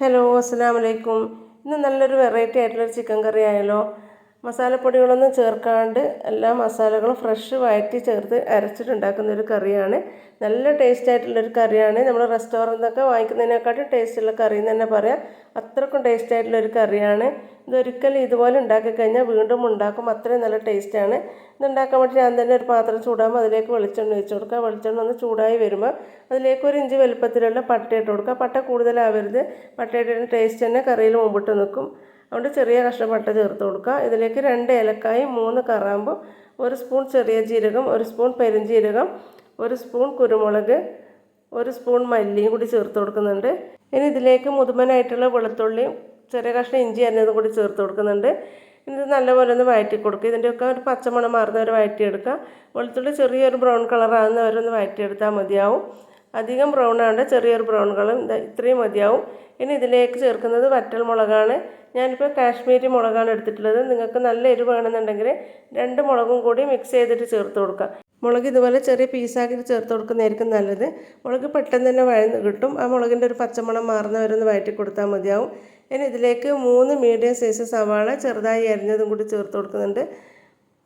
Hello അസ്സാം വലൈക്കും ഇന്ന് നല്ലൊരു വെറൈറ്റി ആയിട്ടുള്ളൊരു ചിക്കൻ കറി ആയാലോ മസാലപ്പൊടികളൊന്നും ചേർക്കാണ്ട് എല്ലാ മസാലകളും ഫ്രഷ് വഴറ്റി ചേർത്ത് അരച്ചിട്ടുണ്ടാക്കുന്ന ഒരു കറിയാണ്. നല്ല ടേസ്റ്റ് ആയിട്ടുള്ളൊരു കറിയാണ്. നമ്മൾ റെസ്റ്റോറന്റൊക്കെ വാങ്ങിക്കുന്നതിനെക്കാട്ടും ടേസ്റ്റുള്ള കറി എന്ന് തന്നെ പറയാം. അത്രക്കും ടേസ്റ്റ് ആയിട്ടുള്ളൊരു കറിയാണ്. ഇതൊരിക്കലും ഇതുപോലെ ഉണ്ടാക്കി കഴിഞ്ഞാൽ വീണ്ടും ഉണ്ടാക്കും. അത്രയും നല്ല ടേസ്റ്റാണ് ഇത് ഉണ്ടാക്കാൻ വേണ്ടി ഞാൻ തന്നെ ഒരു പാത്രം ചൂടാകുമ്പോൾ അതിലേക്ക് വെളിച്ചെണ്ണ ഒഴിച്ച് കൊടുക്കുക. വെളിച്ചെണ്ണ ഒന്ന് ചൂടായി വരുമ്പോൾ അതിലേക്ക് ഒരു ഇഞ്ച് വലുപ്പത്തിലുള്ള പട്ട ഇട്ട് കൊടുക്കുക. പട്ട കൂടുതലാവരുത്. പട്ടയുടെ ടേസ്റ്റ് തന്നെ കറിയിൽ മുമ്പിട്ട് നിൽക്കും. അതുകൊണ്ട് ചെറിയ കഷ്ണം പട്ട ചേർത്ത് കൊടുക്കുക. ഇതിലേക്ക് രണ്ട് ഏലക്കായും മൂന്ന് കറാമ്പും ഒരു സ്പൂൺ ചെറിയ ജീരകം ഒരു സ്പൂൺ പെരുംജീരകം ഒരു സ്പൂൺ കുരുമുളക് ഒരു സ്പൂൺ മല്ലിയും കൂടി ചേർത്ത് കൊടുക്കുന്നുണ്ട്. ഇനി ഇതിലേക്ക് മുതുമനായിട്ടുള്ള വെളുത്തുള്ളിയും ചെറിയ കഷ്ണം ഇഞ്ചി അരിഞ്ഞതും കൂടി ചേർത്ത് കൊടുക്കുന്നുണ്ട്. ഇത് നല്ലപോലെ ഒന്ന് വഴറ്റി കൊടുക്കുക. ഇതിന്റെയൊക്കെ ഒരു പച്ചമണം മാറുന്നവരെ വഴറ്റിയെടുക്കുക വെളുത്തുള്ളി ചെറിയൊരു ബ്രൗൺ കളർ ആകുന്നവരൊന്ന് വഴറ്റിയെടുത്താൽ മതിയാവും. അധികം ബ്രൗൺ ആകേണ്ട ചെറിയൊരു ബ്രൗൺ കളർ ഇത്രയും മതിയാവും. ഇനി ഇതിലേക്ക് ചേർക്കുന്നത് വറ്റൽ മുളകാണ് ഞാനിപ്പോൾ കാശ്മീരി മുളകാണ് എടുത്തിട്ടുള്ളത്. നിങ്ങൾക്ക് നല്ല എരിവ് വേണമെന്നുണ്ടെങ്കിൽ രണ്ട് മുളകും കൂടി മിക്സ് ചെയ്തിട്ട് ചേർത്ത് കൊടുക്കുക. മുളക് ഇതുപോലെ ചെറിയ പീസാക്കിയിട്ട് ചേർത്ത് കൊടുക്കുന്നതായിരിക്കും നല്ലത്. മുളക് പെട്ടെന്ന് തന്നെ വഴന്ന് കിട്ടും. ആ മുളകിന്റെ ഒരു പച്ചമണം മാറുന്നവരൊന്ന് വയറ്റി കൊടുത്താൽ മതിയാവും. ഇനി ഇതിലേക്ക് മൂന്ന് മീഡിയം സൈസ് സവാള ചെറുതായി അരിഞ്ഞതും കൂടി ചേർത്ത് കൊടുക്കുന്നുണ്ട്.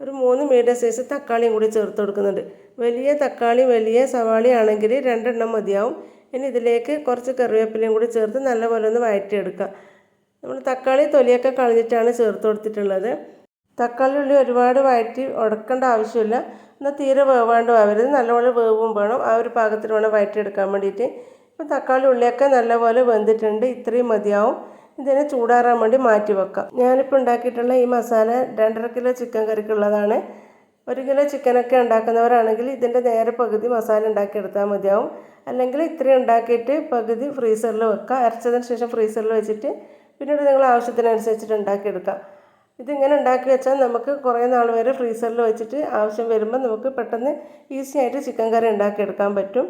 ഒരു മൂന്ന് മീഡിയം സൈസ് തക്കാളിയും കൂടി ചേർത്ത് കൊടുക്കുന്നുണ്ട്. വലിയ തക്കാളി വലിയ സവാളി ആണെങ്കിൽ രണ്ടെണ്ണം മതിയാവും. ഇനി ഇതിലേക്ക് കുറച്ച് കറിവേപ്പിലയും കൂടി ചേർത്ത് നല്ലപോലെ ഒന്ന് വഴറ്റിയെടുക്കുക. നമ്മൾ തക്കാളി തൊലിയൊക്കെ കളഞ്ഞിട്ടാണ് ചേർത്ത് കൊടുത്തിട്ടുള്ളത്. തക്കാളി ഉള്ളി ഒരുപാട് വഴറ്റി ഉടക്കേണ്ട ആവശ്യമില്ല. എന്നാൽ തീരെ വേവാണ്ട് വേവരുത് നല്ലപോലെ വേവും വേണം. ആ ഒരു പാകത്തിന് വേണം വഴറ്റിയെടുക്കാൻ വേണ്ടിയിട്ട്. ഇപ്പം തക്കാളി ഉള്ളിയൊക്കെ നല്ലപോലെ വെന്തിട്ടുണ്ട്. ഇത്രയും മതിയാവും. ഇതിനെ ചൂടാറാൻ വേണ്ടി മാറ്റി വെക്കാം. ഞാനിപ്പോൾ ഉണ്ടാക്കിയിട്ടുള്ള ഈ മസാല രണ്ടര കിലോ ചിക്കൻ കറിക്കുള്ളതാണ്. ഒരു കിലോ ചിക്കനൊക്കെ ഉണ്ടാക്കുന്നവരാണെങ്കിൽ ഇതിന്റെ നേരെ പകുതി മസാല ഉണ്ടാക്കിയെടുത്താൽ മതിയാവും. അല്ലെങ്കിൽ ഇത്രയും ഉണ്ടാക്കിയിട്ട് പകുതി ഫ്രീസറിൽ വെക്കുക അരച്ചതിന് ശേഷം ഫ്രീസറിൽ വെച്ചിട്ട് പിന്നീട് നിങ്ങൾ ആവശ്യത്തിനനുസരിച്ചിട്ട് ഉണ്ടാക്കിയെടുക്കാം. ഇതിങ്ങനെ ഉണ്ടാക്കി വെച്ചാൽ നമുക്ക് കുറേ നാൾ വരെ ഫ്രീസറിൽ വെച്ചിട്ട് ആവശ്യം വരുമ്പോൾ നമുക്ക് പെട്ടെന്ന് ഈസി ആയിട്ട് ചിക്കൻ കറി ഉണ്ടാക്കിയെടുക്കാൻ പറ്റും.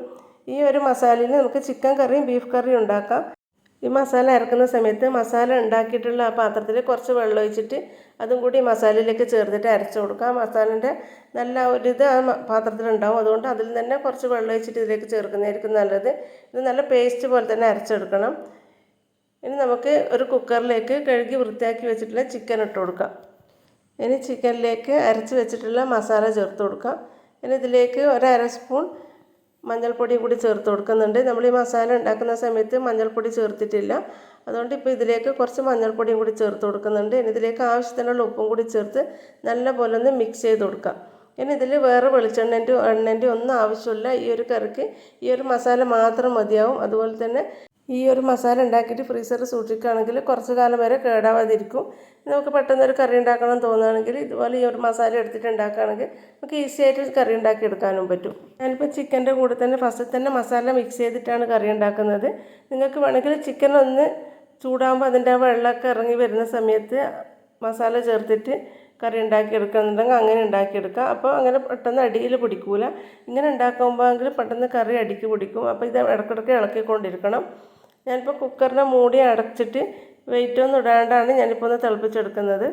ഈ ഒരു മസാലയിൽ നമുക്ക് ചിക്കൻ കറിയും ബീഫ് കറിയും ഉണ്ടാക്കാം. ഈ മസാല അരക്കുന്ന സമയത്ത് മസാല ഉണ്ടാക്കിയിട്ടുള്ള ആ പാത്രത്തിൽ കുറച്ച് വെള്ളം ഒഴിച്ചിട്ട് അതും കൂടി മസാലയിലേക്ക് ചേർത്തിട്ട് അരച്ചു കൊടുക്കുക ആ മസാലന്റെ നല്ല ഒരു ഇത് ആ പാത്രത്തിലുണ്ടാവും അതുകൊണ്ട് അതിൽ തന്നെ കുറച്ച് വെള്ളം ഒഴിച്ചിട്ട് ഇതിലേക്ക് ചേർക്കുന്നതായിരിക്കും നല്ലത്. ഇത് നല്ല പേസ്റ്റ് പോലെ തന്നെ അരച്ചെടുക്കണം. ഇനി നമുക്ക് ഒരു കുക്കറിലേക്ക് കഴുകി വൃത്തിയാക്കി വെച്ചിട്ടുള്ള ചിക്കൻ ഇട്ട് കൊടുക്കാം. ഇനി ചിക്കനിലേക്ക് അരച്ച് വെച്ചിട്ടുള്ള മസാല ചേർത്ത് കൊടുക്കാം. ഇനി ഇതിലേക്ക് ഒരര സ്പൂൺ മഞ്ഞൾപ്പൊടി കൂടി ചേർത്ത് കൊടുക്കുന്നുണ്ട്. നമ്മൾ ഈ മസാല ഉണ്ടാക്കുന്ന സമയത്ത് മഞ്ഞൾപ്പൊടി ചേർത്തിട്ടില്ല. അതുകൊണ്ട് ഇപ്പോൾ ഇതിലേക്ക് കുറച്ച് മഞ്ഞൾപ്പൊടിയും കൂടി ചേർത്ത് കൊടുക്കുന്നുണ്ട്. ഇനി ഇതിലേക്ക് ആവശ്യത്തിനുള്ള ഉപ്പും കൂടി ചേർത്ത് നല്ല പോലെ ഒന്ന് മിക്സ് ചെയ്ത് കൊടുക്കാം. ഇനി ഇതിൽ വേറെ വെളിച്ചെണ്ണന്റെ എണ്ണന്റെ ഒന്നും ആവശ്യമില്ല. ഈ ഒരു കറിക്ക് ഈ ഒരു മസാല മാത്രം മതിയാവും. അതുപോലെ തന്നെ ഈ ഒരു മസാല ഉണ്ടാക്കിയിട്ട് ഫ്രീസറിൽ സൂക്ഷിക്കുകയാണെങ്കിൽ കുറച്ച് കാലം വരെ കേടാവാതിരിക്കും. നമുക്ക് പെട്ടെന്ന് ഒരു കറി ഉണ്ടാക്കണം തോന്നുകയാണെങ്കിൽ ഇതുപോലെ ഈ ഒരു മസാല എടുത്തിട്ട് ഉണ്ടാക്കുകയാണെങ്കിൽ നമുക്ക് ഈസി ആയിട്ട് കറി ഉണ്ടാക്കി എടുക്കാനും പറ്റും. ഞാനിപ്പോൾ ചിക്കന്റെ കൂടെ തന്നെ ഫസ്റ്റ് തന്നെ മസാല മിക്സ് ചെയ്തിട്ടാണ് കറി ഉണ്ടാക്കുന്നത്. നിങ്ങൾക്ക് വേണമെങ്കിൽ ചിക്കൻ ഒന്ന് ചൂടാകുമ്പോൾ അതിന്റെ വെള്ളമൊക്കെ ഇറങ്ങി വരുന്ന സമയത്ത് മസാല ചേർത്തിട്ട് കറി ഉണ്ടാക്കിയെടുക്കണമെന്നുണ്ടെങ്കിൽ അങ്ങനെ ഉണ്ടാക്കിയെടുക്കാം. അപ്പോൾ അങ്ങനെ പെട്ടെന്ന് അടിയിൽ പിടിക്കൂല. ഇങ്ങനെ ഉണ്ടാക്കുമ്പോൾ പെട്ടെന്ന് കറി അടിക്ക് പിടിക്കും. അപ്പോൾ ഇത് ഇടയ്ക്കിടയ്ക്ക് ഇളക്കിക്കൊണ്ടിരിക്കണം. ഞാനിപ്പോൾ കുക്കറിനെ മൂടി അടച്ചിട്ട് വെയിറ്റ് ഒന്നും ഇടാണ്ടാണ് ഞാനിപ്പോൾ ഒന്ന് തിളപ്പിച്ചെടുക്കുന്നത്.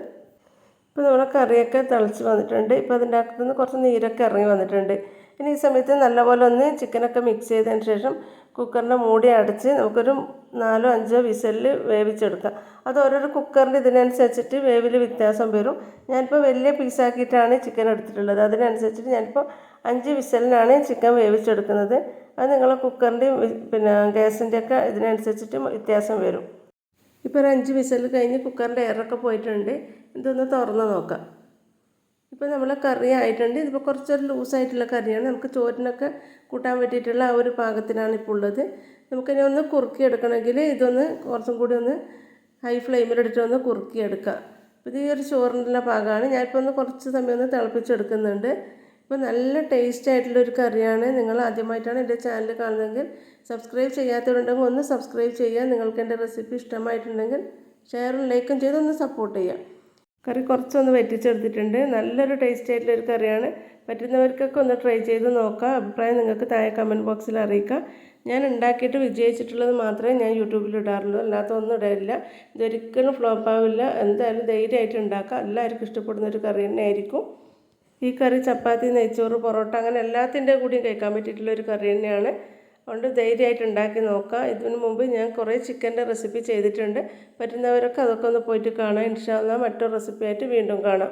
ഇപ്പോൾ നമ്മുടെ കറിയൊക്കെ തിളച്ച് വന്നിട്ടുണ്ട്. ഇപ്പോൾ അതിന്റെ അകത്തുനിന്ന് കുറച്ച് നീരൊക്കെ ഇറങ്ങി വന്നിട്ടുണ്ട്. ഇനി ഈ സമയത്ത് നല്ലപോലെ ഒന്ന് ചിക്കനൊക്കെ മിക്സ് ചെയ്തതിന് ശേഷം കുക്കറിന്റെ മൂടി അടച്ച് നമുക്കൊരു നാലോ അഞ്ചോ വിസലിൽ വേവിച്ചെടുക്കാം. അത് ഓരോരോ കുക്കറിന്റെ ഇതിനനുസരിച്ചിട്ട് വേവിൽ വ്യത്യാസം വരും. ഞാനിപ്പോൾ വലിയ പീസാക്കിയിട്ടാണ് ചിക്കൻ എടുത്തിട്ടുള്ളത്. അതിനനുസരിച്ചിട്ട് ഞാനിപ്പോൾ അഞ്ച് വിസലിനാണ് ചിക്കൻ വേവിച്ചെടുക്കുന്നത്. അത് നിങ്ങളെ കുക്കറിന്റെയും പിന്നെ ഗ്യാസിന്റെയൊക്കെ ഇതിനനുസരിച്ചിട്ട് വ്യത്യാസം വരും. ഇപ്പോൾ ഒരു അഞ്ച് വിസൽ കഴിഞ്ഞ് കുക്കറിന്റെ എയറൊക്കെ പോയിട്ടുണ്ട്. ഇതൊന്ന് തുറന്ന് നോക്കാം. ഇപ്പോൾ നമ്മൾ കറി ആയിട്ടുണ്ട്. ഇതിപ്പോൾ കുറച്ചൊരു ലൂസായിട്ടുള്ള കറിയാണ്. നമുക്ക് ചോറിനൊക്കെ കൂട്ടാൻ പറ്റിയിട്ടുള്ള ആ ഒരു പാകത്തിനാണ് ഇപ്പോൾ ഉള്ളത്. നമുക്കിനി ഒന്ന് കുറുക്കി എടുക്കണമെങ്കിൽ ഇതൊന്ന് കുറച്ചും കൂടി ഒന്ന് ഹൈ ഫ്ലെയിമിലിട്ടിട്ട് ഒന്ന് കുറുക്കി എടുക്കാം. അപ്പോൾ ഇത് ഈ ഒരു ചോറിനുള്ള പാകമാണ് ഞാനിപ്പോൾ ഒന്ന് കുറച്ച് സമയം ഒന്ന് തിളപ്പിച്ചെടുക്കുന്നുണ്ട് ഇപ്പോൾ നല്ല ടേസ്റ്റ് ആയിട്ടുള്ള ഒരു കറിയാണ് നിങ്ങൾ ആദ്യമായിട്ടാണ് എന്റെ ചാനൽ കാണുന്നതെങ്കിൽ സബ്സ്ക്രൈബ് ചെയ്യാത്തവരുണ്ടെങ്കിൽ ഒന്ന് സബ്സ്ക്രൈബ് ചെയ്യുക. നിങ്ങൾക്ക് എന്റെ റെസിപ്പി ഇഷ്ടമായിട്ടുണ്ടെങ്കിൽ ഷെയറും ലൈക്കും ചെയ്ത് ഒന്ന് സപ്പോർട്ട് ചെയ്യുക. കറി കുറച്ചൊന്ന് വറ്റിച്ചെടുത്തിട്ടുണ്ട്. നല്ലൊരു ടേസ്റ്റ് ആയിട്ടുള്ള ഒരു കറിയാണ്. പറ്റുന്നവർക്കൊക്കെ ഒന്ന് ട്രൈ ചെയ്ത് നോക്കുക അഭിപ്രായം നിങ്ങൾക്ക് താഴെ കമന്റ് ബോക്സിൽ അറിയിക്കുക ഞാൻ ഉണ്ടാക്കിയിട്ട് വിജയിച്ചിട്ടുള്ളത് മാത്രമേ ഞാൻ യൂട്യൂബിൽ ഇടാറുള്ളൂ. അല്ലാത്ത ഒന്നും ഇടാറില്ല ഇതൊരിക്കലും ഫ്ലോപ്പ് ആവില്ല. എന്തായാലും ധൈര്യമായിട്ട് ഉണ്ടാക്കുക എല്ലാവർക്കും ഇഷ്ടപ്പെടുന്ന ഒരു കറി തന്നെ ആയിരിക്കും ഈ കറി ചപ്പാത്തി നെയ്ച്ചോറ് പൊറോട്ട അങ്ങനെ എല്ലാത്തിന്റെ കൂടിയും കഴിക്കാൻ പറ്റിയിട്ടുള്ള ഒരു കറി തന്നെയാണ്. അതുകൊണ്ട് ധൈര്യമായിട്ട് ഉണ്ടാക്കി നോക്കാം. ഇതിനു മുമ്പ് ഞാൻ കുറേ ചിക്കന്റെ റെസിപ്പി ചെയ്തിട്ടുണ്ട്. പറ്റുന്നവരൊക്കെ അതൊക്കെ ഒന്ന് പോയിട്ട് കാണാം. ഇൻഷാല്ല മറ്റൊരു റെസിപ്പിയായിട്ട് വീണ്ടും കാണാം.